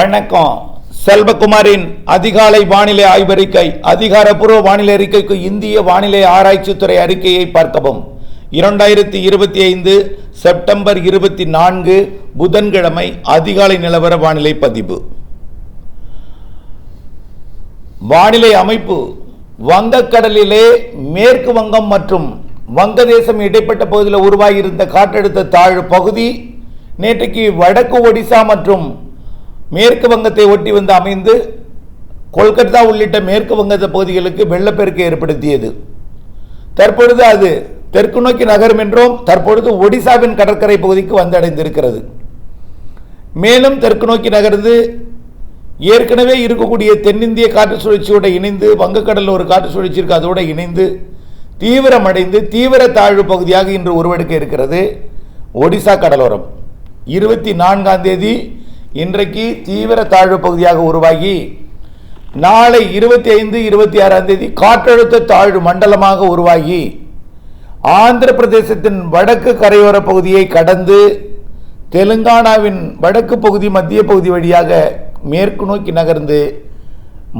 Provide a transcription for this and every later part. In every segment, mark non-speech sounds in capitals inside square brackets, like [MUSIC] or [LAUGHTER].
வணக்கம். செல்வகுமாரின் அதிகாலை வானிலை ஆய்வறிக்கை அதிகாரப்பூர்வ வானிலை அறிக்கைக்கு இந்திய வானிலை ஆராய்ச்சித்துறை அறிக்கையை பார்க்கவும். இரண்டாயிரத்தி இருபத்தி ஐந்து செப்டம்பர் இருபத்தி நான்கு புதன்கிழமை அதிகாலை நிலவர வானிலை பதிவு. வானிலை அமைப்பு வங்கக்கடலிலே மேற்கு வங்கம் மற்றும் வங்கதேசம் இடைப்பட்ட பகுதியில் உருவாகியிருந்த காற்றழுத்த தாழ்வு பகுதி நேற்றைக்கு வடக்கு ஒடிசா மற்றும் மேற்கு வங்கத்தை ஒட்டி வந்து அமைந்து கொல்கத்தா உள்ளிட்ட மேற்கு வங்கத்த பகுதிகளுக்கு வெள்ளப்பெருக்கை ஏற்படுத்தியது. தற்பொழுது அது தெற்கு நோக்கி நகரும் என்றும் தற்பொழுது ஒடிசாவின் கடற்கரை பகுதிக்கு வந்தடைந்திருக்கிறது. மேலும் தெற்கு நோக்கி நகர்ந்து ஏற்கனவே இருக்கக்கூடிய தென்னிந்திய காற்று சுழற்சியோட இணைந்து வங்கக்கடலில் ஒரு காற்று சுழற்சி இருக்கு அதோடு இணைந்து தீவிரமடைந்து தீவிர தாழ்வு பகுதியாக இன்று உருவெடுக்க இருக்கிறது ஒடிசா கடலோரம். இருபத்தி நான்காம் தேதி இன்றைக்கு தீவிர தாழ்வு பகுதியாக உருவாகி நாளை இருபத்தி ஐந்து இருபத்தி ஆறாம் தேதி காற்றழுத்த தாழ்வு மண்டலமாக உருவாகி ஆந்திர பிரதேசத்தின் வடக்கு கரையோர பகுதியை கடந்து தெலுங்கானாவின் வடக்கு பகுதி மத்திய பகுதி வழியாக மேற்கு நோக்கி நகர்ந்து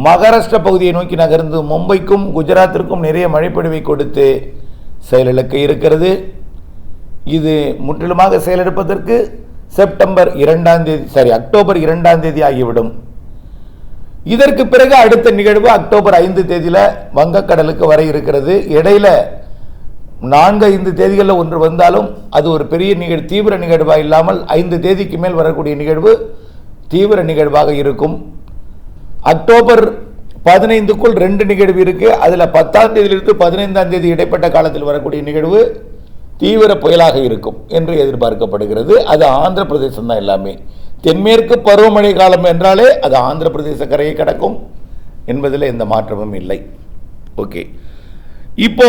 மகாராஷ்டிரா பகுதியை நோக்கி நகர்ந்து மும்பைக்கும் குஜராத்திற்கும் நிறைய மழைப்பொழிவை கொடுத்து செயலிழக்க இருக்கிறது. இது முற்றிலுமாக செயலிழப்பதற்கு செப்டம்பர் இரண்டாம் தேதி சாரி அக்டோபர் இரண்டாம் தேதி ஆகிவிடும். இதற்கு பிறகு அடுத்த நிகழ்வு அக்டோபர் ஐந்து தேதியில் வங்கக்கடலுக்கு வர இருக்கிறது. இடையில நான்கு ஐந்து தேதிகளில் ஒன்று வந்தாலும் அது ஒரு பெரிய நிகழ் தீவிர நிகழ்வாக இல்லாமல் ஐந்து தேதிக்கு மேல் வரக்கூடிய நிகழ்வு தீவிர நிகழ்வாக இருக்கும். அக்டோபர் பதினைந்துக்குள் ரெண்டு நிகழ்வு இருக்கு. அதில் பத்தாம் தேதியிலிருந்து பதினைந்தாம் தேதி இடைப்பட்ட காலத்தில் வரக்கூடிய நிகழ்வு தீவிர புயலாக இருக்கும் என்று எதிர்பார்க்கப்படுகிறது. அது ஆந்திர பிரதேசம் தான் எல்லாமே. தென்மேற்கு பருவமழை காலம் என்றாலே அது ஆந்திர பிரதேச கரையை கடக்கும் என்பதில் எந்த மாற்றமும் இல்லை. ஓகே. இப்போ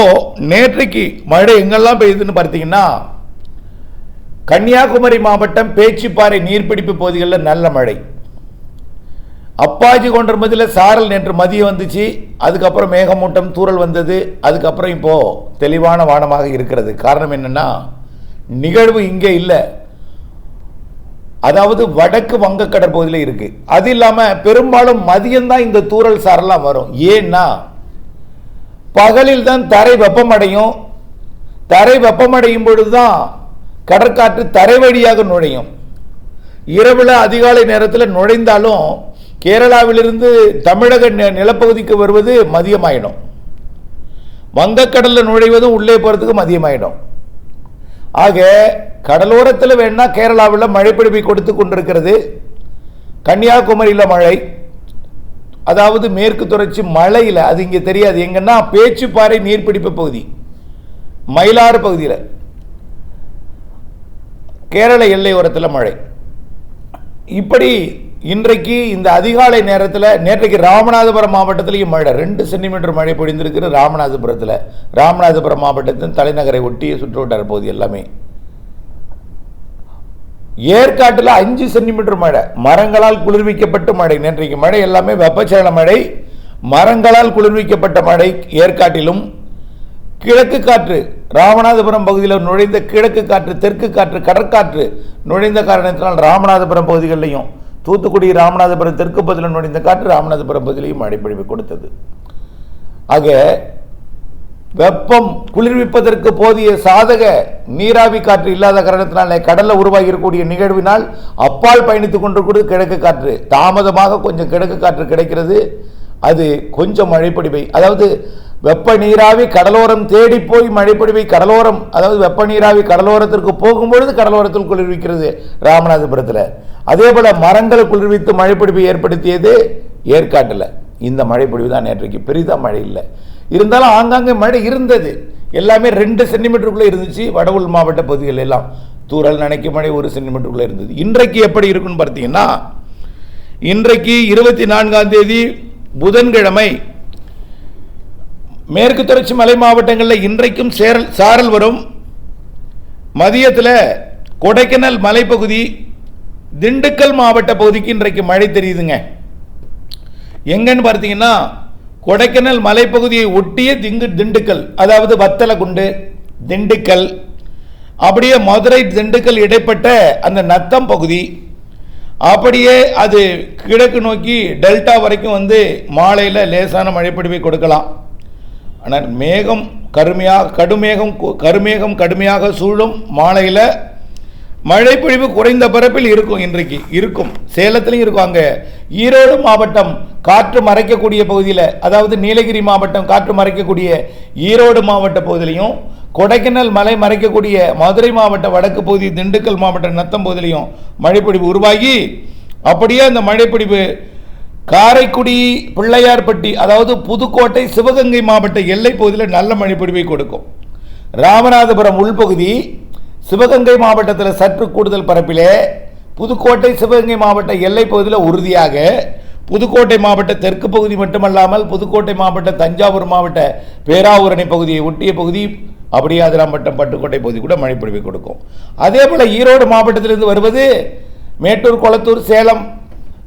நேற்றைக்கு மழை எங்கெல்லாம் பெய்யுதுன்னு பார்த்தீங்கன்னா கன்னியாகுமரி மாவட்டம் பேச்சிப்பாறை நீர்பிடிப்பு பகுதிகளில் நல்ல மழை. அப்பாஜி மதியில் சாரல் நேற்று மதியம் வந்துச்சு. அதுக்கப்புறம் மேகமூட்டம் தூரல் வந்தது. அதுக்கப்புறம் இப்போது தெளிவான வானமாக இருக்கிறது. காரணம் என்னென்னா நிகழ்வு இங்கே இல்லை. அதாவது வடக்கு வங்கக்கடற் பகுதியில் இருக்குது அது இல்லாமல் பெரும்பாலும் மதியம்தான் இந்த தூறல் சாரெல்லாம் வரும். ஏன்னா பகலில் தான் தரை வெப்பமடையும். தரை வெப்பமடையும் பொழுது தான் கடற்காற்று தரை வழியாக நுழையும். இரவில் அதிகாலை நேரத்தில் நுழைந்தாலும் கேரளாவிலிருந்து தமிழக நிலப்பகுதிக்கு வருவது மதியமாயிடும். வங்கக்கடலில் நுழைவதும் உள்ளே போகிறதுக்கு மதியமாயிடும். ஆக கடலோரத்தில் வேணா கேரளாவில் மழை பிடிப்பை கொடுத்து கொண்டிருக்கிறது. கன்னியாகுமரியில் மழை. அதாவது மேற்கு தொடர்ச்சி மழையில் அது இங்கே தெரியாது. எங்கன்னா பேச்சுப்பாறை நீர்பிடிப்பு பகுதி. மயிலாறு பகுதியில். கேரள எல்லையோரத்தில் மழை. இப்படி இன்றைக்கு இந்த அதிகாலை நேரத்தில் நேற்றைக்கு ராமநாதபுரம் மாவட்டத்திலையும் மழை. ரெண்டு சென்டிமீட்டர் மழை பொழிந்திருக்கிற ராமநாதபுரத்தில். ராமநாதபுரம் மாவட்டத்தின் தலைநகரை ஒட்டிய சுற்றுவட்டார பகுதி எல்லாமே. ஏற்காட்டில் அஞ்சு சென்டிமீட்டர் மழை. மரங்களால் குளிர்விக்கப்பட்ட மழை. நேற்றைக்கு மழை எல்லாமே வெப்பச்சலன மழை. மரங்களால் குளிர்விக்கப்பட்ட மழை ஏற்காட்டிலும். கிழக்கு காற்று. ராமநாதபுரம் பகுதியில் நுழைந்த கிழக்கு காற்று தெற்கு காற்று கடற்காற்று நுழைந்த காரணத்தினால் ராமநாதபுரம் பகுதிகளிலையும் தூத்துக்குடி ராமநாதபுரம் தெற்கு பகுதியில் நுழைந்த காற்று ராமநாதபுரம் பகுதியிலையும் மழைப்பொழிவு கொடுத்தது. ஆக வெப்பம் குளிர்விப்பதற்கு போதிய சாதக நீராவி காற்று இல்லாத காரணத்தினாலே கடலில் உருவாகி இருக்கக்கூடிய நிகழ்வினால் அப்பால் பயணித்துக் கொண்டிருக்கிறது கிழக்கு காற்று. தாமதமாக கொஞ்சம் கிழக்கு காற்று கிடைக்கிறது. அது கொஞ்சம் மழைப்படிவை அதாவது வெப்ப நீராவி கடலோரம் தேடி போய் மழைப்பொழிவை கடலோரம் அதாவது வெப்ப நீராவி கடலோரத்திற்கு போகும்பொழுது கடலோரத்தில் குளிர்விக்கிறது ராமநாதபுரத்தில். அதே போல் மரங்களை குளிர்வித்து மழைப்பொழிவை ஏற்படுத்தியது ஏற்காட்டில். இந்த மழைப்பொழிவு தான் நேற்றைக்கு பெரிதாக மழை இல்லை. இருந்தாலும் ஆங்காங்கே மழை இருந்தது. எல்லாமே ரெண்டு சென்டிமீட்டருக்குள்ளே இருந்துச்சு வட மாவட்ட பகுதிகள் எல்லாம். தூரல் நனைக்கும் மழை ஒரு சென்டிமீட்டருக்குள்ளே இருந்தது. இன்றைக்கு எப்படி இருக்குன்னு பார்த்தீங்கன்னா இன்றைக்கு இருபத்தி நான்காம் தேதி புதன்கிழமை மேற்கு தொடர்ச்சி மலை மாவட்டங்களில் இன்றைக்கும் சேரல் சாரல் வரும். மதியத்தில் கொடைக்கானல் மலைப்பகுதி திண்டுக்கல் மாவட்ட பகுதிக்கு இன்றைக்கு மழை தெரியுதுங்க. எங்கன்னு பார்த்தீங்கன்னா கொடைக்கானல் மலைப்பகுதியை ஒட்டிய திங்கு திண்டுக்கல் அதாவது வத்தலகுண்டு திண்டுக்கல் அப்படியே மதுரை திண்டுக்கல் இடைப்பட்ட அந்த நத்தம் பகுதி அப்படியே அது கிழக்கு நோக்கி டெல்டா வரைக்கும் வந்து மாலையில் லேசான மழைப்பொழிவை கொடுக்கலாம். ஆனால் மேகம் கருமையாக கடுமேகம் கு- கருமேகம் கடுமையாக சூழும் மாலையில் மழைப்பொழிவு குறைந்த பரப்பில் இருக்கும் இன்றைக்கு இருக்கும். சேலத்துலேயும் இருக்கும் அங்கே. ஈரோடு மாவட்டம் காற்று மறைக்கக்கூடிய பகுதியில் அதாவது நீலகிரி மாவட்டம் காற்று மறைக்கக்கூடிய ஈரோடு மாவட்ட பகுதியிலையும் கொடைக்கானல் மலை மறைக்கக்கூடிய மதுரை மாவட்ட வடக்கு பகுதி திண்டுக்கல் மாவட்டம் நத்தம் பகுதியிலையும் மழைப்பொழிவு உருவாகி அப்படியே அந்த மழைப்பொழிவு காரைக்குடி பிள்ளையார்பட்டி அதாவது புதுக்கோட்டை சிவகங்கை மாவட்ட எல்லை பகுதியில் நல்ல மழைப்பொழிவை கொடுக்கும். ராமநாதபுரம் உள்பகுதி சிவகங்கை மாவட்டத்தில் சற்று கூடுதல் பரப்பிலே புதுக்கோட்டை சிவகங்கை மாவட்ட எல்லை பகுதியில் உறுதியாக புதுக்கோட்டை மாவட்ட தெற்கு பகுதி மட்டுமல்லாமல் புதுக்கோட்டை மாவட்ட தஞ்சாவூர் மாவட்ட பேராவூரணி பகுதியை ஒட்டிய பகுதி அப்படியே அதிராம்பட்டம் பட்டுக்கோட்டை பகுதி கூட மழைப்பொழிவை கொடுக்கும். அதே போல் ஈரோடு மாவட்டத்திலிருந்து வருவது மேட்டூர் கொளத்தூர் சேலம்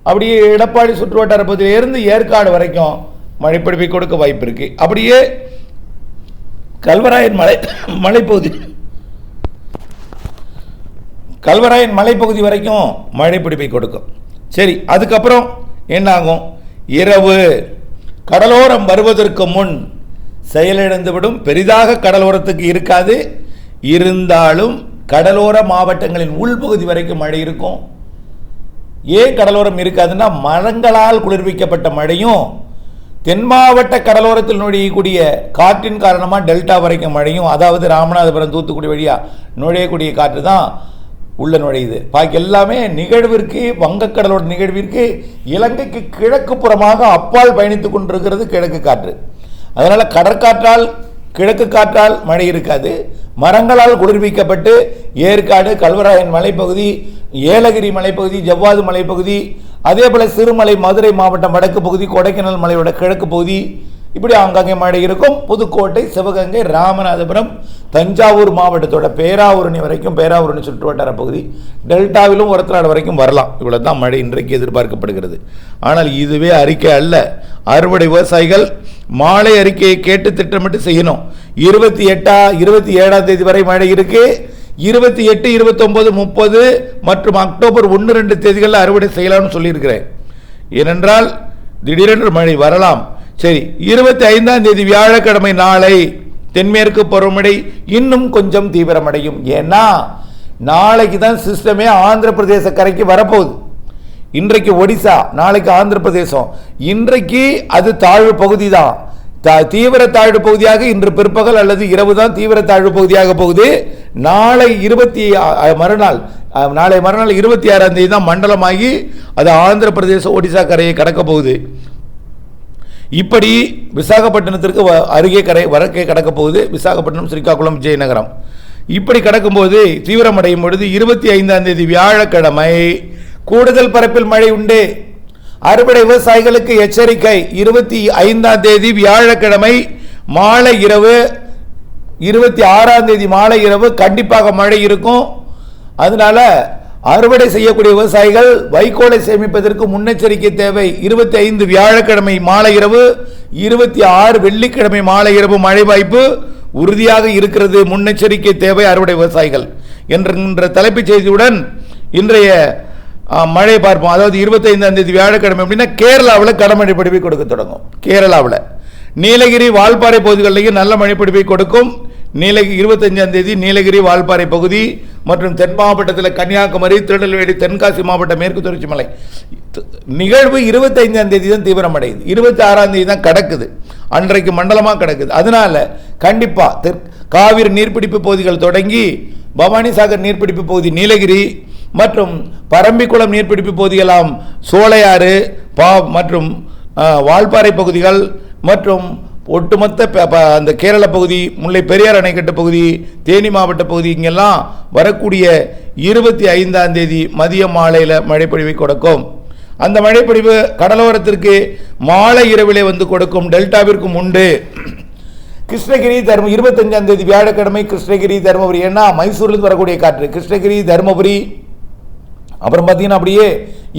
அப்படியே எடப்பாடி சுற்றுவட்டார பகுதியிலிருந்து ஏற்காடு வரைக்கும் மழைப்பொழிவை கொடுக்க வாய்ப்பு இருக்கு. அப்படியே கல்வராயன் மலை மலைப்பகுதி கல்வராயன் மலைப்பகுதி வரைக்கும் மழைப்பிடிப்பை கொடுக்கும். சரி அதுக்கப்புறம் என்னாகும்? இரவு. கடலோரம் வருவதற்கு முன் செயலிழந்துவிடும் பெரிதாக கடலோரத்துக்கு இருக்காது. இருந்தாலும் கடலோர மாவட்டங்களின் உள்பகுதி வரைக்கும் மழை இருக்கும். ஏன் கடலோரம் இருக்காதுன்னா மரங்களால் குளிர்விக்கப்பட்ட மழையும் தென் மாவட்ட கடலோரத்தில் நுழையக்கூடிய காற்றின் காரணமாக டெல்டா வரைக்கும் மழையும் அதாவது ராமநாதபுரம் தூத்துக்குடி வழியாக நுழையக்கூடிய காற்று தான் உள்ள நுழையுது. பாக்கி எல்லாமே நிகழ்விற்கு வங்கக்கடலோட நிகழ்விற்கு இலங்கைக்கு கிழக்கு புறமாக அப்பால் பயணித்து கொண்டிருக்கிறது கிழக்கு காற்று. அதனால் கடற்காற்றால் கிழக்கு காற்றால் மழை இருக்காது. மரங்களால் குளிர்விக்கப்பட்டு ஏற்காடு கல்வராயன் மலைப்பகுதி ஏலகிரி மலைப்பகுதி ஜவ்வாது மலைப்பகுதி அதே போல் சிறுமலை மதுரை மாவட்டம் வடக்கு பகுதி கொடைக்கானல் மலையோட கிழக்கு பகுதி. இப்படி ஆங்காங்கே மழை இருக்கும். புதுக்கோட்டை சிவகங்கை ராமநாதபுரம் தஞ்சாவூர் மாவட்டத்தோட பேராவூரணி வரைக்கும் பேராவூரணி சுற்றுவட்டார பகுதி டெல்டாவிலும் ஒரத்தநாடு வரைக்கும் வரலாம். இவ்வளோ தான் மழை இன்றைக்கு எதிர்பார்க்கப்படுகிறது. ஆனால் இதுவே அறிக்கை அல்ல. அறுவடை விவசாயிகள் மாலை அறிக்கையை கேட்டு திட்டமிட்டு செய்யணும். இருபத்தி எட்டா இருபத்தி ஏழாம் தேதி வரை மழை இருக்கு. இருபத்தி எட்டு இருபத்தொம்பது முப்பது மற்றும் அக்டோபர் ஒன்று ரெண்டு தேதிகளில் அறுவடை செய்யலாம்னு சொல்லியிருக்கிறேன். ஏனென்றால் திடீரென்று மழை வரலாம். சரி இருபத்தி ஐந்தாம் தேதி வியாழக்கிழமை நாளை தென்மேற்கு பருவமழை இன்னும் கொஞ்சம் தீவிரமடையும். ஏன்னா நாளைக்கு தான் சிஸ்டமே ஆந்திர பிரதேச கரைக்கு வரப்போகுது. இன்றைக்கு ஒடிசா நாளைக்கு ஆந்திர பிரதேசம். இன்றைக்கு அது தாழ்வு பகுதி தான் தீவிர தாழ்வு பகுதியாக இன்று பிற்பகல் அல்லது இரவு தான் தீவிர தாழ்வு பகுதியாக போகுது. நாளை இருபத்தி மறுநாள் நாளை மறுநாள் இருபத்தி ஆறாம் தேதி தான் மண்டலமாகி அது ஆந்திர பிரதேச ஒடிசா கரையை கடக்க போகுது. இப்படி விசாகப்பட்டினத்திற்கு வ- அருகே கரை வடக்கே கடக்க போகுது. விசாகப்பட்டினம் ஸ்ரீகாக்குளம் விஜயநகரம். இப்படி கடக்கும்போது தீவிரமடையும் பொழுது இருபத்தி ஐந்தாம் தேதி வியாழக்கிழமை கூடுதல் பரப்பில் மழை உண்டு. அறுவடை விவசாயிகளுக்கு எச்சரிக்கை. இருபத்தி ஐந்தாம் தேதி வியாழக்கிழமை மாலை இரவு இருபத்தி ஆறாம் தேதி மாலை இரவு கண்டிப்பாக மழை இருக்கும். அதனால அறுவடை செய்யக்கூடிய விவசாயிகள் வைக்கோலை சேமிப்பதற்கு முன்னெச்சரிக்கை தேவை. இருபத்தி ஐந்து வியாழக்கிழமை மாலை இரவு இருபத்தி ஆறு வெள்ளிக்கிழமை மாலை இரவு மழை வாய்ப்பு உறுதியாக இருக்கிறது. முன்னெச்சரிக்கை தேவை அறுவடை விவசாயிகள். என்ற தலைப்புச் செய்தியுடன் இன்றைய மழை பார்ப்போம். அதாவது இருபத்தைந்தாம் தேதி வியாழக்கிழமை அப்படின்னா கேரளாவில் கடமழை பொழிவை கொடுக்க தொடங்கும். கேரளாவில். நீலகிரி வால்பாறை பகுதிகளிலேயும் நல்ல மழைப்பிடிப்பை கொடுக்கும். நீலகிரி இருபத்தஞ்சாம் தேதி நீலகிரி வால்பாறை பகுதி மற்றும் தென் மாவட்டத்தில் கன்னியாகுமரி திருநெல்வேலி தென்காசி மாவட்டம் மேற்கு தொடர்ச்சி மலை. நிகழ்வு இருபத்தைந்தாம் தேதி தான் தீவிரமடையுது. இருபத்தி ஆறாம் தேதி தான் கிடக்குது. அன்றைக்கு மண்டலமாக கிடக்குது. அதனால கண்டிப்பாக தெற் காவிரி நீர்பிடிப்பு பகுதிகள் தொடங்கி பவானிசாகர் நீர்பிடிப்பு பகுதி நீலகிரி மற்றும் பரம்பிக்குளம் நீர்பிடிப்பு பகுதியெல்லாம் சோலையாறு பா மற்றும் வால்பாறை பகுதிகள் மற்றும் ஒட்டுமொத்த ப- ப- அந்த கேரள பகுதி முல்லை பெரியார் அணைக்கட்டு பகுதி தேனி மாவட்ட பகுதி இங்கெல்லாம் வரக்கூடிய இருபத்தி ஐந்தாம் தேதி மதிய மாலையில் மழைப்பொழிவை கொடுக்கும். அந்த மழைப்பொழிவு கடலோரத்திற்கு மாலை இரவிலே வந்து கொடுக்கும். டெல்டாவிற்கும் உண்டு. கிருஷ்ணகிரி தர்ம இருபத்தஞ்சாம் தேதி வியாழக்கிழமை கிருஷ்ணகிரி தருமபுரி ஏன்னா மைசூர்லேருந்து வரக்கூடிய காற்று. கிருஷ்ணகிரி தருமபுரி அப்புறம் பார்த்தீங்கன்னா அப்படியே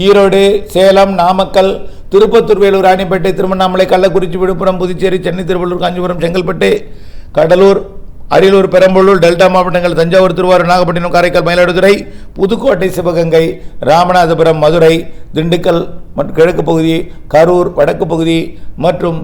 ஈரோடு சேலம் நாமக்கல் திருப்பத்தூர் வேலூர் ராணிப்பேட்டை திருவண்ணாமலை கள்ளக்குறிச்சி விழுப்புரம் புதுச்சேரி சென்னை திருவள்ளூர் காஞ்சிபுரம் செங்கல்பட்டு கடலூர் அரியலூர் பெரம்பலூர் டெல்டா மாவட்டங்கள் தஞ்சாவூர் திருவாரூர் நாகப்பட்டினம் காரைக்கால் மயிலாடுதுறை புதுக்கோட்டை சிவகங்கை ராமநாதபுரம் மதுரை திண்டுக்கல் மற்றும் கிழக்கு பகுதி கரூர் வடக்கு பகுதி மற்றும்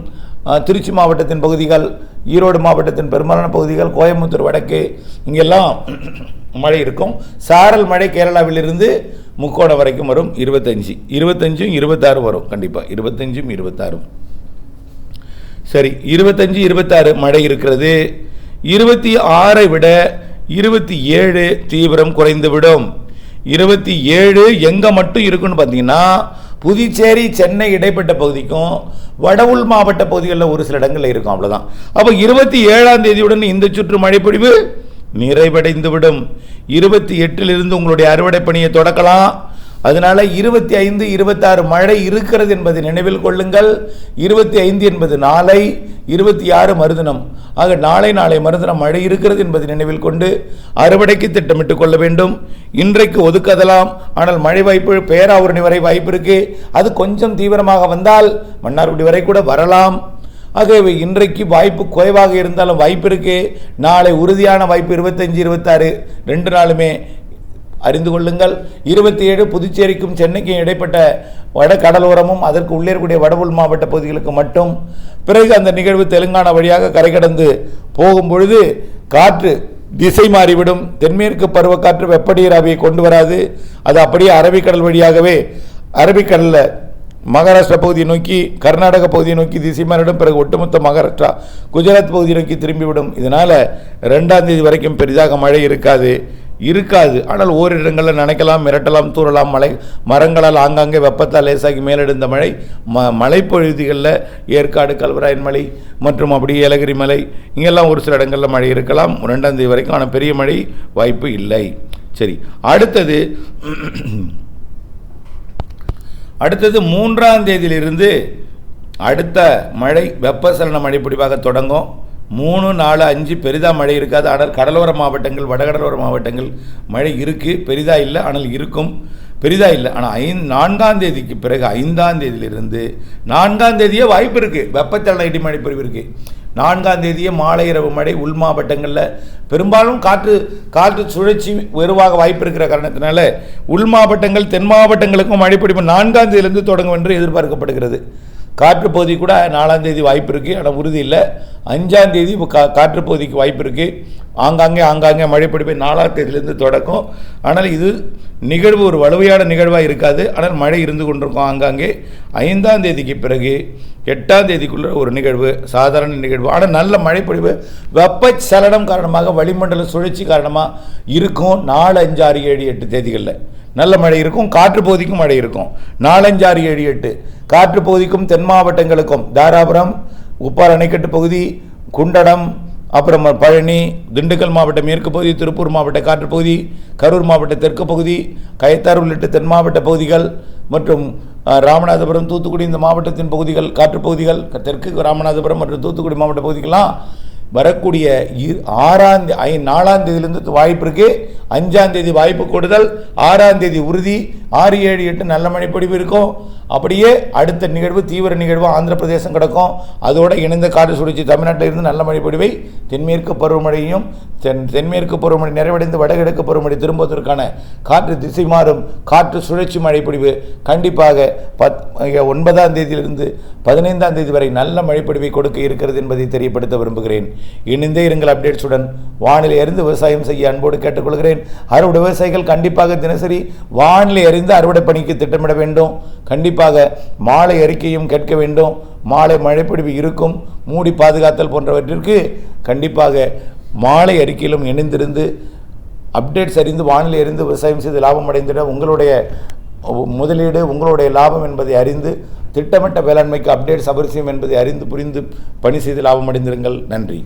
திருச்சி மாவட்டத்தின் பகுதிகள் ஈரோடு மாவட்டத்தின் பெரும்பாலான பகுதிகள் கோயம்புத்தூர் வடக்கு இங்கெல்லாம் [CLEARS THROAT] மழை இருக்கும். சாரல் மழை கேரளாவிலிருந்து முக்கோணம் வரைக்கும் வரும். இருபத்தஞ்சி இருபத்தஞ்சும் இருபத்தாறு வரும். கண்டிப்பாக இருபத்தஞ்சும் இருபத்தாறும். சரி இருபத்தஞ்சு இருபத்தாறு மழை இருக்கிறது. இருபத்தி ஆறை விட இருபத்தி ஏழு தீவிரம் குறைந்துவிடும். இருபத்தி ஏழு எங்கே மட்டும் இருக்குன்னு பார்த்தீங்கன்னா புதுச்சேரி சென்னை இடைப்பட்ட பகுதிக்கும் வடவுள் மாவட்ட பகுதிகளில் ஒரு சில இடங்களில் இருக்கும் அவ்வளோதான் அப்போ இருபத்தி ஏழாம் தேதியுடன் இந்த சுற்று மழைப்பொழிவு நிறைவடைந்துவிடும். இருபத்தி எட்டிலிருந்து உங்களுடைய அறுவடை பணியை தொடக்கலாம். அதனால இருபத்தி ஐந்து இருபத்தாறு மழை இருக்கிறது என்பதை நினைவில் கொள்ளுங்கள். இருபத்தி ஐந்து என்பது நாளை இருபத்தி ஆறு மருதினம். ஆக நாளை நாளை மருதனம் மழை இருக்கிறது என்பதை நினைவில் கொண்டு அறுவடைக்கு திட்டமிட்டுக் கொள்ள வேண்டும். இன்றைக்கு ஒதுக்கதலாம். ஆனால் மழை வாய்ப்பு பேராவூரணி வரை வாய்ப்பு இருக்கு. அது கொஞ்சம் தீவிரமாக வந்தால் மன்னார்குடி வரை கூட வரலாம். ஆகவே இன்றைக்கு வாய்ப்பு குறைவாக இருந்தாலும் வாய்ப்பு இருக்கு. நாளை உறுதியான வாய்ப்பு இருபத்தஞ்சு இருபத்தாறு. ரெண்டு நாளுமே அறிந்து கொள்ளுங்கள். இருபத்தி ஏழு புதுச்சேரிக்கும் சென்னைக்கும் இடைப்பட்ட வட கடலோரமும் அதற்கு உள்ளே இருக்கக்கூடிய வடவுள் மாவட்ட பகுதிகளுக்கு மட்டும். பிறகு அந்த நிகழ்வு தெலுங்கானா வழியாக கரை கடந்து போகும் பொழுது காற்று திசை மாறிவிடும். தென்மேற்கு பருவக்காற்று வெப்பநீராவியை கொண்டு வராது. அது அப்படியே அரபிக்கடல் வழியாகவே அரபிக்கடலில் மகாராஷ்டிரா பகுதியை நோக்கி கர்நாடக பகுதியை நோக்கி திசை மாறிவிடும். பிறகு ஒட்டுமொத்த மகாராஷ்டிரா குஜராத் பகுதியை நோக்கி திரும்பிவிடும். இதனால் ரெண்டாம் தேதி வரைக்கும் பெரிதாக மழை இருக்காது. இருக்காது. ஆனால் ஓரிரு இடங்களில் நினைக்கலாம் மிரட்டலாம் தூறலாம் மழை மரங்களால் ஆங்காங்கே வெப்பத்தால் லேசாகி மேலெடுந்த மழை ம மலைப்பொழுதிகளில் ஏற்காடு கல்வராயன் மலை மற்றும் அப்படியே ஏலகிரி மலை இங்கெல்லாம் ஒரு சில இடங்களில் மழை இருக்கலாம். ரெண்டாம் தேதி வரைக்கும் ஆனால் பெரிய மழை வாய்ப்பு இல்லை. சரி அடுத்தது அடுத்தது மூன்றாம் தேதியிலிருந்து அடுத்த மழை வெப்பசலன மழை பிடிவாக தொடங்கும். மூணு நாலு அஞ்சு பெரிதாக மழை இருக்காது. ஆனால் கடலோர மாவட்டங்கள் வடகடலோர மாவட்டங்கள் மழை இருக்குது பெரிதாக இல்லை ஆனால் இருக்கும். பெரிதாக இல்லை. ஆனால் ஐந்து நான்காம் தேதிக்கு பிறகு ஐந்தாம் தேதியிலிருந்து நான்காம் தேதியே வாய்ப்பு இருக்குது வெப்பச்சலன இடி மழை பொழிவு இருக்குது நான்காம் தேதியே மாலை இரவு மழை உள் மாவட்டங்களில் பெரும்பாலும் காற்று காற்று சுழற்சி வெறுவாக வாய்ப்பு இருக்கிற காரணத்தினால உள் மாவட்டங்கள் தென் மாவட்டங்களுக்கும் மழை பிடிப்பு நான்காம் தேதியிலிருந்து தொடங்கும் என்று எதிர்பார்க்கப்படுகிறது. காற்றுப்பகுதி கூட நாலாந்தேதி வாய்ப்பு இருக்குது ஆனால் உறுதி இல்லை. அஞ்சாந்தேதி கா காற்றுப்பகுதிக்கு வாய்ப்பு இருக்குது ஆங்காங்கே ஆங்காங்கே மழை பிடிப்பு நாலாம் தேதியிலேருந்து தொடக்கும். ஆனால் இது நிகழ்வு ஒரு வலுவையான நிகழ்வாக இருக்காது. ஆனால் மழை இருந்து கொண்டிருக்கும் ஆங்காங்கே. ஐந்தாம் தேதிக்கு பிறகு எட்டாம் தேதிக்குள்ள ஒரு நிகழ்வு சாதாரண நிகழ்வு. ஆனால் நல்ல மழைப்பொழிவு வெப்பச்சலனம் காரணமாக வளிமண்டல சுழற்சி காரணமாக இருக்கும். நாலு அஞ்சு ஆறு ஏழு எட்டு தேதிகளில். நல்ல மழை இருக்கும் காற்று பகுதிக்கும் மழை இருக்கும். நாலஞ்சு ஆறு ஏழு எட்டு. காற்று பகுதிக்கும் தென் மாவட்டங்களுக்கும் தாராபுரம் உப்பார் அணைக்கட்டு பகுதி குண்டடம் அப்புறம் பழனி திண்டுக்கல் மாவட்ட மேற்கு பகுதி திருப்பூர் மாவட்ட காற்று பகுதி கரூர் மாவட்ட தெற்கு பகுதி கயத்தார் உள்ளிட்ட தென் மாவட்ட பகுதிகள் மற்றும் ராமநாதபுரம் தூத்துக்குடி இந்த மாவட்டத்தின் பகுதிகள் காற்று பகுதிகள் தெற்கு ராமநாதபுரம் மற்றும் தூத்துக்குடி மாவட்ட பகுதிகள்லாம் வரக்கூடிய இரு- ஆறாம் ஐ நாலாம் தேதியிலிருந்து வாய்ப்பு இருக்கு. அஞ்சாம் தேதி வாய்ப்பு கூடுதல் ஆறாம் தேதி உறுதி. ஆறு ஏழு எட்டு நல்ல மழைப்பொழிவு இருக்கும். அப்படியே அடுத்த நிகழ்வு தீவிர நிகழ்வு ஆந்திர பிரதேசம் கிடக்கும். அதோட இணைந்த காற்று சுழற்சி தமிழ்நாட்டில் இருந்து நல்ல மழைப்பொழிவை தென்மேற்கு பருவமழையும் தென் தென்மேற்கு பருவமழை நிறைவடைந்து வடகிழக்கு பருவமழை திரும்புவதற்கான காற்று திசை மாறும். காற்று சுழற்சி மழைப்பொழிவு கண்டிப்பாக பத் ஒன்பதாம் தேதியிலிருந்து பதினைந்தாம் தேதி வரை நல்ல மழைப்பொழிவை கொடுக்க இருக்கிறது என்பதை தெரியப்படுத்த விரும்புகிறேன். இணைந்தே இருங்கள் அப்டேட்ஸுடன். வானிலை அறிந்து விவசாயம் செய்ய அன்போடு கேட்டுக்கொள்கிறேன். அறுவடை விவசாயிகள் கண்டிப்பாக தினசரி வானிலை அறிந்து அறுவடை பணிக்கு திட்டமிட வேண்டும். கண்டிப்பாக மாலை அறிக்கையும் கேட்க வேண்டும். மாலை மழைப்பிடிவு இருக்கும். மூடி பாதுகாத்தல் போன்றவற்றிற்கு கண்டிப்பாக மாலை அறிக்கையிலும் இணைந்திருந்து அப்டேட்ஸ் அறிந்து வானிலை அறிந்து விவசாயம் செய்து லாபம் அடைந்திட உங்களுடைய முதலீடு உங்களுடைய லாபம் என்பதை அறிந்து திட்டமிட்ட வேளாண்மைக்கு அப்டேட்ஸ் அவசியம் என்பதை அறிந்து புரிந்து பணி செய்து லாபம் அடைந்திருங்கள். நன்றி.